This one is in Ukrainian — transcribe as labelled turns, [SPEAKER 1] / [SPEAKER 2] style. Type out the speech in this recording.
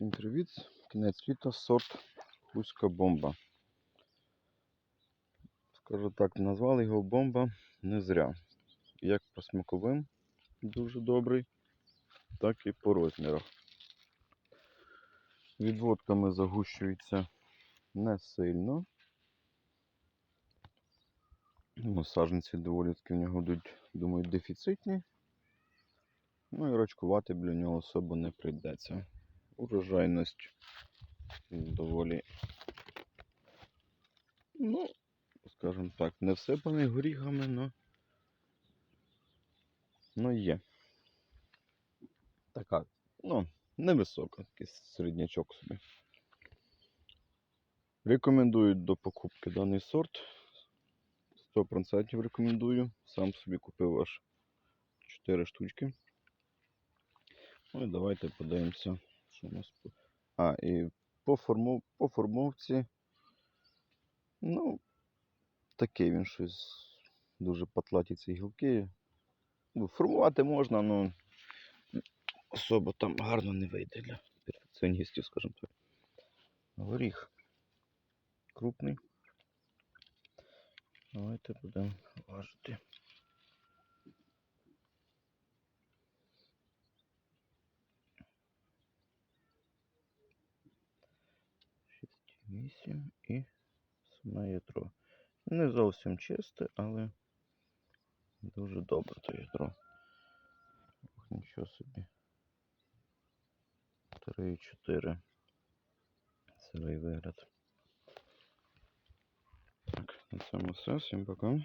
[SPEAKER 1] Всім привіт! Кінець літа, сорт Хуська бомба. Скажу так, назвали його бомба не зря. Як по смаковим дуже добрий, так і по розмірах. Відводками загущується не сильно. Ну, саженці доволі таки в нього йдуть, думаю, дефіцитні. Ну і рачкувати біля нього особо не прийдеться. Урожайність доволі, ну, скажімо так, не всипаний горіхами, но, но є. Така, ну, невисока, такий середнячок собі. Рекомендую до покупки даний сорт. 100% рекомендую. Сам собі купив аж 4 штучки. Ну і давайте подивимося, що у нас. А, і по, форму... по формовці. Ну, такий він щось дуже патлаті ці гілки. Ну, формувати можна, але особо там гарно не вийде для перфекціоністів, скажімо так. Горіх крупний. Давайте будемо важити. Шість, вісім і саме ядро. Не зовсім чисте, але дуже добре то ядро. Ох, нічого собі. 3-4. Цілий вигляд. Так, на цьому все. Всім пока.